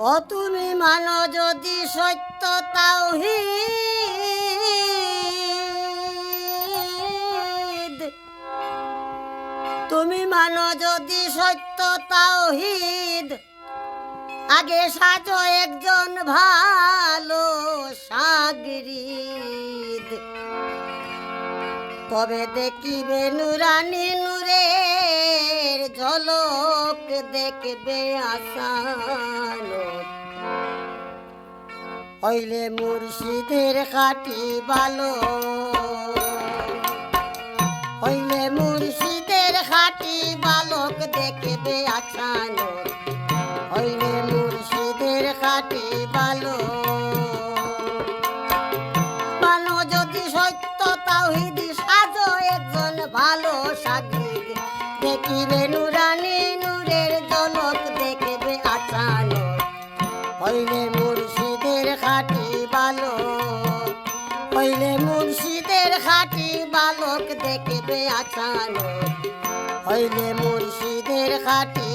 ও তুমি মানো যদি সত্য তাওহি তুমি মানো যদি সত্য তাওহিদ। আগে সাজো একজন ভালো সাগরিদ। তবে দেখিবে নুরানি নূরের ঝলক? দেখবে আসানো। হইলে মুর্শিদের খাটি ভালো হইলে মুর্শিদের খাটি বালক দেখবে আছানো বালক দেখবে আচানো হইলে মুর্শিদের খাটি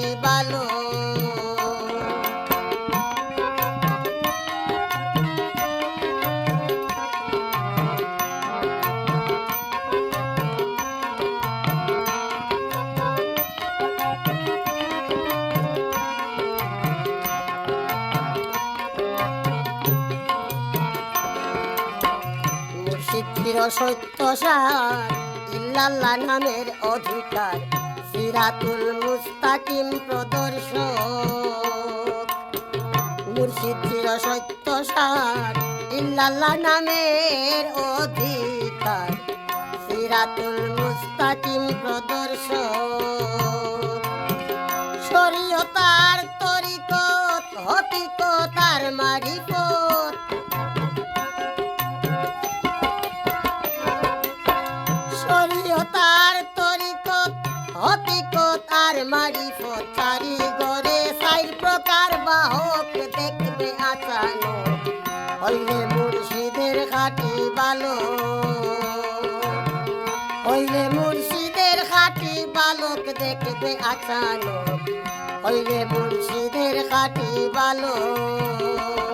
চির সত্য সার। ইল্লাল্লাহ নামের অধিকার, সিরাতুল মুস্তাকিম প্রদর্শক। মুর্শিদ চির সত্য সার ইল্লাল্লাহ নামের অধিকার, সিরাতুল মুস্তাকিম প্রদর্শক। শরীয়তার তরিকত হতিকতার মারিফত শরীয়তার তরিকত হতিকত আর মারিফত চারি গরে চার প্রকার বাহক দেখবে আচানো, হইলে মুর্শিদের খাটি ভালো হইলে মুর্শিদের খাটি বালক দেখবে আচানো, হইলে মুর্শিদের খাটি বালক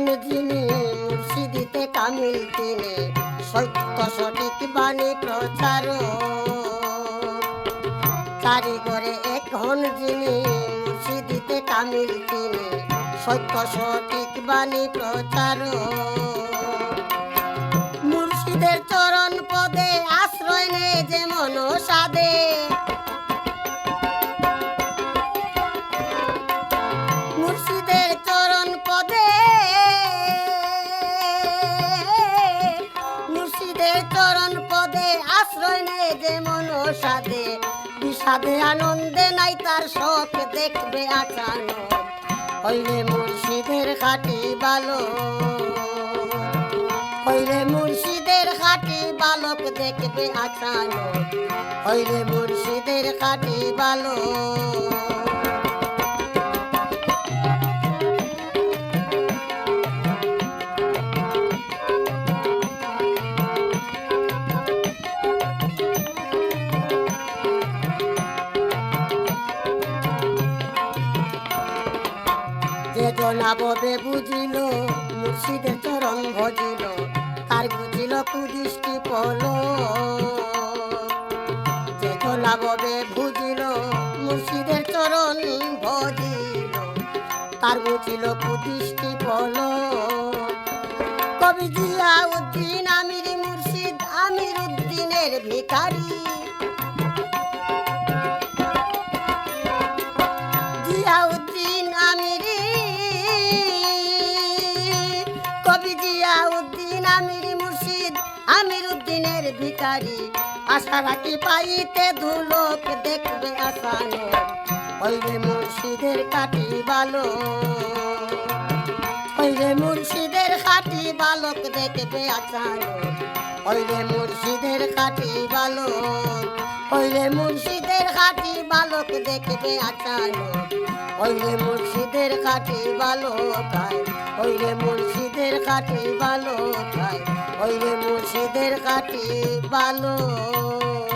এখন যিনি মুর্শিদিতে কামিল তিনি, সত্য সঠিক বাণী প্রচার। চারি করে এখন যিনি মুর্শিদিতে কামিল তিনি, সত্য সঠিক বাণী প্রচার। মুর্শিদের চরণ পদে আশ্রয় নেই যে মনসাদে মুর্শিদের চরণ পদে, আশ্রয় নে যে মনসাদে। বিষাদে আনন্দে নাই তার শখ দেখবে আচানো হইলে মুর্শিদের খাটি ভালো হইলে মুর্শিদের খাটি বালক, দেখবে আচানো হইলে মুর্শিদের খাটি বালক। যে জনাববে বুঝিল মুর্শিদের চরণ ভজিল তার বুঝিল কুদৃষ্টি পল। যে জনাববে বুঝিল মুর্শিদের চরণ ভজিল তার বুঝিল কুদৃষ্টি পল। কবি জিয়া উদ্দিন আমির মুর্শিদ, আমির উদ্দিনের ভিখারি। ভিখারি। আশা রাখি পাইতে ধুলোক দেখবে আসানো হইলে মুর্শিদের কাটি ভালো হইলে মুর্শিদের খাটি বালক দেখবে আচানো হইলে মুর্শিদের খাটি বালক। হইলে মুর্শিদের খাটি বালক দেখবে আচানো ওইলে মুর্শিদের খাটি বালক ওইলে মুর্শিদের খাটি বালক ওইলে মুর্শিদের কাটি বালক